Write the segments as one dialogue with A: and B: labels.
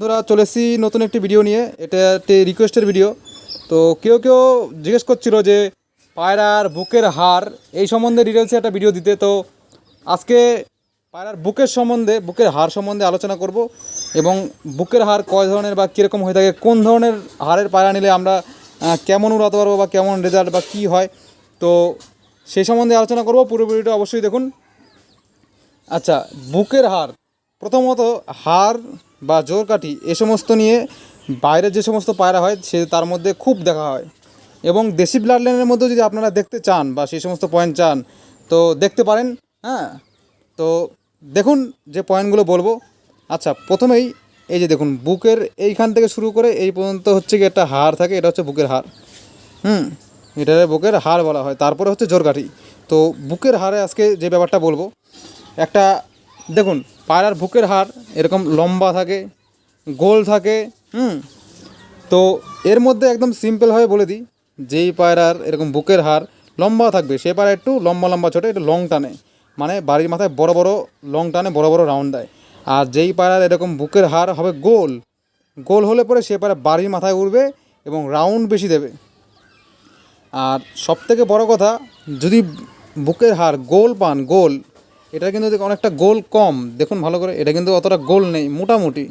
A: বন্ধুরা, চলে এসেছি নতুন একটি ভিডিও নিয়ে। এটা একটি রিকোয়েস্টের ভিডিও তো কেউ কেউ জিজ্ঞেস করছিল যে পায়রার বুকের হার এই সম্বন্ধে ডিটেলসে একটা ভিডিও দিতে। তো আজকে পায়রার বুকের সম্বন্ধে, বুকের হার সম্বন্ধে আলোচনা করব এবং বুকের হার কয় ধরনের বা কীরকম হয়ে থাকে, কোন ধরনের হারের পায়রা নিলে আমরা কেমন উড়াতে পারব বা কেমন রেজাল্ট বা কী হয়। তো সেই সম্বন্ধে আলোচনা করব, পুরো ভিডিওটা অবশ্যই দেখুন। আচ্ছা বুকের হার প্রথমত হার বা জোরকাঠি এ সমস্ত নিয়ে বাইরের যে সমস্ত পায়রা হয়, সে তার মধ্যে খুব দেখা হয়। এবং দেশি ব্লাড লাইনের মধ্যে যদি আপনারা দেখতে চান বা সেই সমস্ত পয়েন্ট চান, তো দেখতে পারেন হ্যাঁ? তো দেখুন যে পয়েন্টগুলো বলব। আচ্ছা প্রথমেই এই যে দেখুন, বুকের এইখান থেকে শুরু করে এই পর্যন্ত হচ্ছে কি একটা হার থাকে, এটা হচ্ছে বুকের হার হুম? এটা বুকের হার বলা হয়। তারপরে হচ্ছে জোরকাঠি তো বুকের হারে আজকে যে ব্যাপারটা বলব, একটা দেখুন, পায়রার বুকের হার এরকম লম্বা থাকে, গোল থাকে, হুম? তো এর মধ্যে একদম সিম্পলভাবে বলে দিই, যেই পায়রার এরকম বুকের হার লম্বা থাকবে, সে পায়রা একটু লম্বা লম্বা ছোটো, একটু লং টানে। মানে বাড়ির মাথায় বড় বড় লং টানে, বড় বড় রাউন্ড দেয়। আর যেই পায়রার এরকম বুকের হার হবে গোল গোল হলে পরে সে পায়রা বাড়ির মাথায় উঠবে এবং রাউন্ড বেশি দেবে। আর সব থেকে বড় কথা, যদি বুকের হার গোল পান, গোল এটা কিন্তু অনেকটা গোল কম। দেখুন ভালো করে, এটা কিন্তু অতটা গোল নেই, মোটামুটি।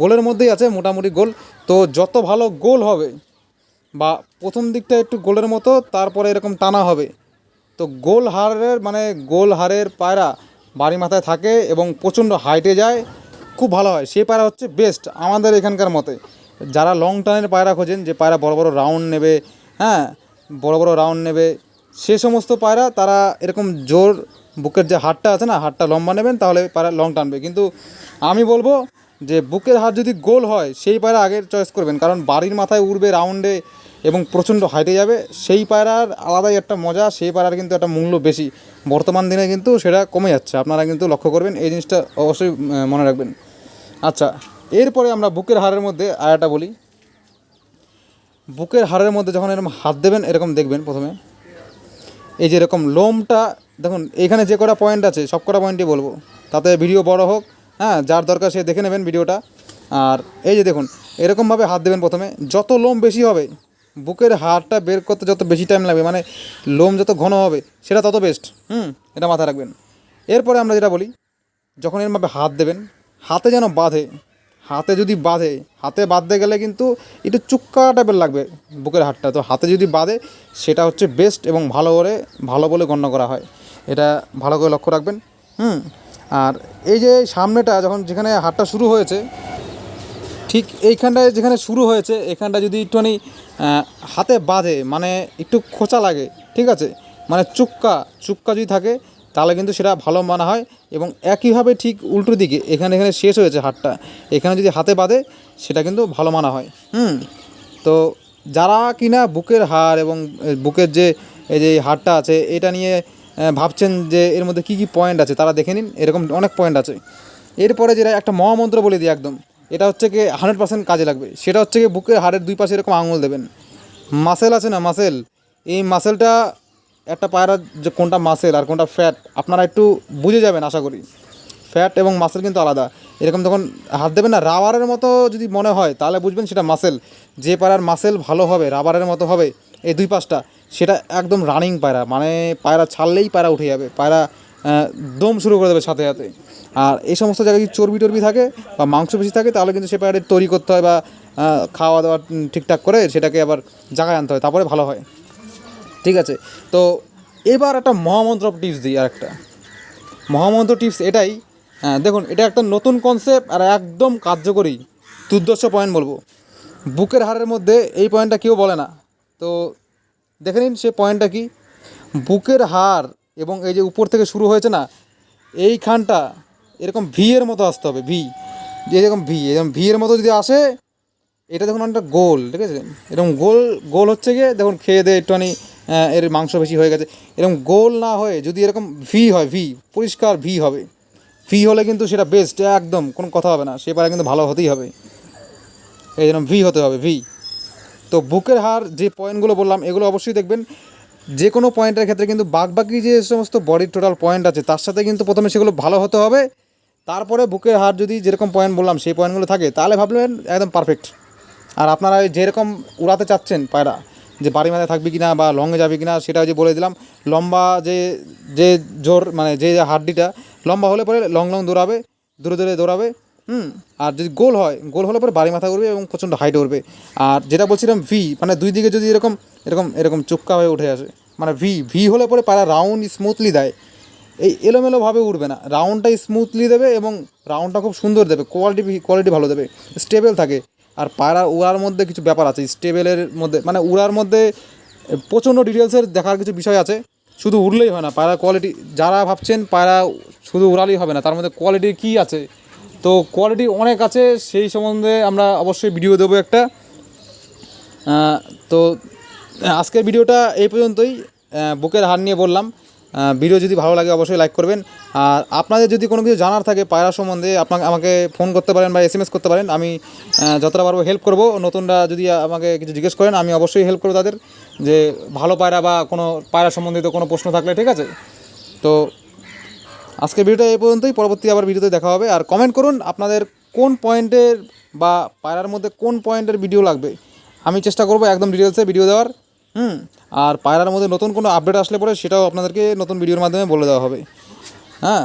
A: গোলের মধ্যেই আছে, মোটামুটি গোল। তো যত ভালো গোল হবে, বা প্রথম দিকটা একটু গোলের মতো, তারপরে এরকম টানা হবে, তো গোল হারের মানে গোল হারের পায়রা বাড়ি মাথায় থাকে এবং প্রচণ্ড হাইটে যায়। খুব ভালো হয় সেই পায়রা হচ্ছে বেস্ট আমাদের এখানকার মতে। যারা লং টার্নের পায়রা খোঁজেন, যে পায়রা বড় বড় রাউন্ড নেবে হ্যাঁ বড় বড় রাউন্ড নেবে, সে সমস্ত পায়রা তারা এরকম জোর বুকের যে হাটটা আছে না হাটটা লম্বা নেবেন, তাহলে পায়রা লং টানবে। কিন্তু আমি বলব যে বুকের হাট যদি গোল হয়, সেই পায়রা আগের চয়েস করবেন। কারণ বাড়ির মাথায় উড়বে রাউন্ডে এবং প্রচণ্ড হাইটে যাবে, সেই পায়রার আলাদাই একটা মজা, সেই পায়রার কিন্তু একটা মূল্য বেশি। বর্তমান দিনে কিন্তু সেটা কমে যাচ্ছে। আপনারা কিন্তু লক্ষ্য করবেন, এই জিনিসটা অবশ্যই মনে রাখবেন। আচ্ছা এরপরে আমরা বুকের হারের মধ্যে আয়াটা বলি। বুকের হাড়ের মধ্যে যখন এরকম হাত দেবেন, এরকম দেখবেন প্রথমে। এই যে এরকম লোমটা দেখুন, এখানে যে কটা পয়েন্ট আছে, সব কটা পয়েন্টই বলব। তাতে ভিডিও বড় হোক হ্যাঁ যার দরকার সে দেখে নেবেন ভিডিওটা আর এই যে দেখুন, এরকমভাবে হাত দেবেন প্রথমে। যত লোম বেশি হবে, বুকের হাড়টা বের করতে যত বেশি টাইম লাগবে মানে লোম যত ঘন হবে, সেটা তত বেস্ট হুম, এটা মাথায় রাখবেন। এরপরে আমরা যেটা বলি, যখন এরমভাবে হাত দেবেন, হাতে যেন বাঁধে, হাতে যদি বাঁধে, হাতে বাঁধতে গেলে কিন্তু একটু চুক্কা টাইপের লাগবে বুকের হাতটা তো হাতে যদি বাঁধে, সেটা হচ্ছে বেস্ট এবং ভালো করে, ভালো বলে গণ্য করা হয়। এটা ভালো করে লক্ষ্য রাখবেন। হুম, আর এই যে সামনেটা যখন যেখানে হাতটা শুরু হয়েছে, ঠিক এইখানটায় যেখানে শুরু হয়েছে, এখানটা যদি একটুখানি হাতে বাঁধে মানে একটু খোঁচা লাগে, ঠিক আছে? মানে চুক্কা চুক্কা যদি থাকে, তাহলে কিন্তু সেটা ভালো মানা হয় এবং একইভাবে ঠিক উল্টো দিকে, এখানে এখানে শেষ হয়েছে হাতটা এখানে যদি হাতে বাঁধে, সেটা কিন্তু ভালো মানা হয়। হুম, তো যারা কিনা বুকের হাড় এবং বুকের যে, এই যে হাড়টা আছে, এটা নিয়ে ভাবছেন যে এর মধ্যে কী কী পয়েন্ট আছে? তারা দেখে নিন। এরকম অনেক পয়েন্ট আছে। এরপরে যেটা একটা মহামন্ত্র বলে দিই একদম, এটা হচ্ছে কি হান্ড্রেড পার্সেন্ট কাজে লাগবে। সেটা হচ্ছে কি বুকের হাড়ের দুই পাশে এরকম আঙুল দেবেন। মাসেল আছে না মাসেল এই মাসেলটা একটা পায়রার যে কোনটা মাসেল আর কোনটা ফ্যাট আপনারা একটু বুঝে যাবেন, আশা করি। ফ্যাট এবং মাসেল কিন্তু আলাদা। এরকম তখন হাত দেবেন না রাবারের মতো যদি মনে হয়, তাহলে বুঝবেন সেটা মাসেল যে পায়রার মাসেল ভালো হবে রাবারের মতো হবে, এই দুই পাশটা। সেটা একদম রানিং পায়রা মানে পায়রা ছাড়লেই পায়রা উঠে যাবে, পায়রা দম শুরু করে দেবে সাথে সাথে। আর এই সমস্ত জায়গায় যদি চর্বি টর্বি থাকে বা মাংস বেশি থাকে, তাহলে কিন্তু সে পায়রাটি তৈরি করতে হয় বা খাওয়া দাওয়া ঠিকঠাক করে সেটাকে আবার জায়গায় আনতে হয়, তারপরে ভালো হয়। ঠিক আছে? তো এবার একটা মহামন্ত্র টিপস দিই আর একটা মহামন্ত্র টিপস এটাই দেখুন, এটা একটা নতুন কনসেপ্ট আর একদম কার্যকরী দুর্দর্শ পয়েন্ট বলব। বুকের হাড়ের মধ্যে এই পয়েন্টটা কেউ বলে না। তো দেখে নিন সে পয়েন্টটা কি। বুকের হার এবং এই যে উপর থেকে শুরু হয়েছে না, এইখানটা এরকম ভি এর মতো আসতে হবে, ভি। এরকম ভি এরকম ভি এর মতো যদি আসে, এটা দেখুন অনেকটা গোল, ঠিক আছে? এরকম গোল গোল হচ্ছে গিয়ে, দেখুন খেয়ে দিয়ে একটুখানি এর মাংস বেশি হয়ে গেছে। এরকম গোল না হয়ে যদি এরকম ভি হয়, ভি, পরিষ্কার ভি হবে। ভি হলে কিন্তু সেটা বেস্ট একদম কোনো কথা হবে না, সে পারে কিন্তু ভালো হতেই হবে। এই যেরকম ভি হতে হবে, ভি। তো বুকের হার যে পয়েন্টগুলো বললাম, এগুলো অবশ্যই দেখবেন। যে কোনো পয়েন্টের ক্ষেত্রে কিন্তু বাকি যে সমস্ত বডির টোটাল পয়েন্ট আছে, তার সাথে কিন্তু প্রথমে সেগুলো ভালো হতে হবে। তারপরে বুকের হার যদি যেরকম পয়েন্ট বললাম, সেই পয়েন্টগুলো থাকে, তাহলে ভাবলেন একদম পারফেক্ট আর আপনারা যেরকম উড়াতে চাচ্ছেন পায়রা, যে বাড়ি মাথায় থাকবে কি না বা লংয়ে যাবে কি না সেটা যে বলে দিলাম, লম্বা যে যে জোর মানে যে হাড্ডিটা, লম্বা হলে পরে লং লং দৌড়াবে, দূরে দূরে দৌড়াবে। হুম। আর যদি গোল হয়, গোল হলে পরে বাড়ি মাথা করবে এবং প্রচণ্ড হাইট উঠবে আর যেটা বলছিলাম ভি মানে দুই দিকে যদি এরকম এরকম এরকম চুক্কা হয়ে উঠে আসে মানে ভি ভি হলে পরে পায়রা রাউন্ড স্মুথলি দেয়। এই এলোমেলোভাবে উঠবে না। রাউন্ডটা স্মুথলি দেবে এবং রাউন্ডটা খুব সুন্দর দেবে কোয়ালিটি কোয়ালিটি ভালো দেবে স্টেবল থাকে। আর পায়রা উড়ার মধ্যে কিছু ব্যাপার আছে স্টেবেলের মধ্যে মানে উড়ার মধ্যে প্রচণ্ড ডিটেলসের দেখার কিছু বিষয় আছে। শুধু উড়লেই হয় না পায়রা কোয়ালিটি যারা ভাবছেন পায়রা শুধু উড়ালেই হবে না, তার মধ্যে কোয়ালিটি কী আছে? তো কোয়ালিটি অনেক আছে, সেই সম্বন্ধে আমরা অবশ্যই ভিডিও দেবো একটা। তো আজকের ভিডিওটা এই পর্যন্তই। বুকের হার নিয়ে বললাম। ভিডিও যদি ভালো লাগে অবশ্যই লাইক করবেন। আর আপনাদের যদি কোনো কিছু জানার থাকে পায়রা সম্বন্ধে, আপনাকে, আমাকে ফোন করতে পারেন বা এস করতে পারেন, আমি যতটা পারব হেল্প করব। নতুনরা যদি আমাকে কিছু জিজ্ঞেস করেন, আমি অবশ্যই হেল্প করব তাদের। যে ভালো পায়রা বা কোনো পায়রা সম্বন্ধিত কোনো প্রশ্ন থাকলে, ঠিক আছে? তো আজকের ভিডিওটা এই পর্যন্তই। পরবর্তী আবার ভিডিওতে দেখা হবে। আর কমেন্ট করুন আপনাদের কোন পয়েন্টের বা পায়রার মধ্যে কোন পয়েন্টের ভিডিও লাগবে। আমি চেষ্টা করব একদম ডিটেলসে ভিডিও দেওয়ার। হুম? আর পায়রার মধ্যে নতুন কোনো আপডেট আসলে পরে সেটাও আপনাদেরকে নতুন ভিডিওর মাধ্যমে বলে দেওয়া হবে। হ্যাঁ?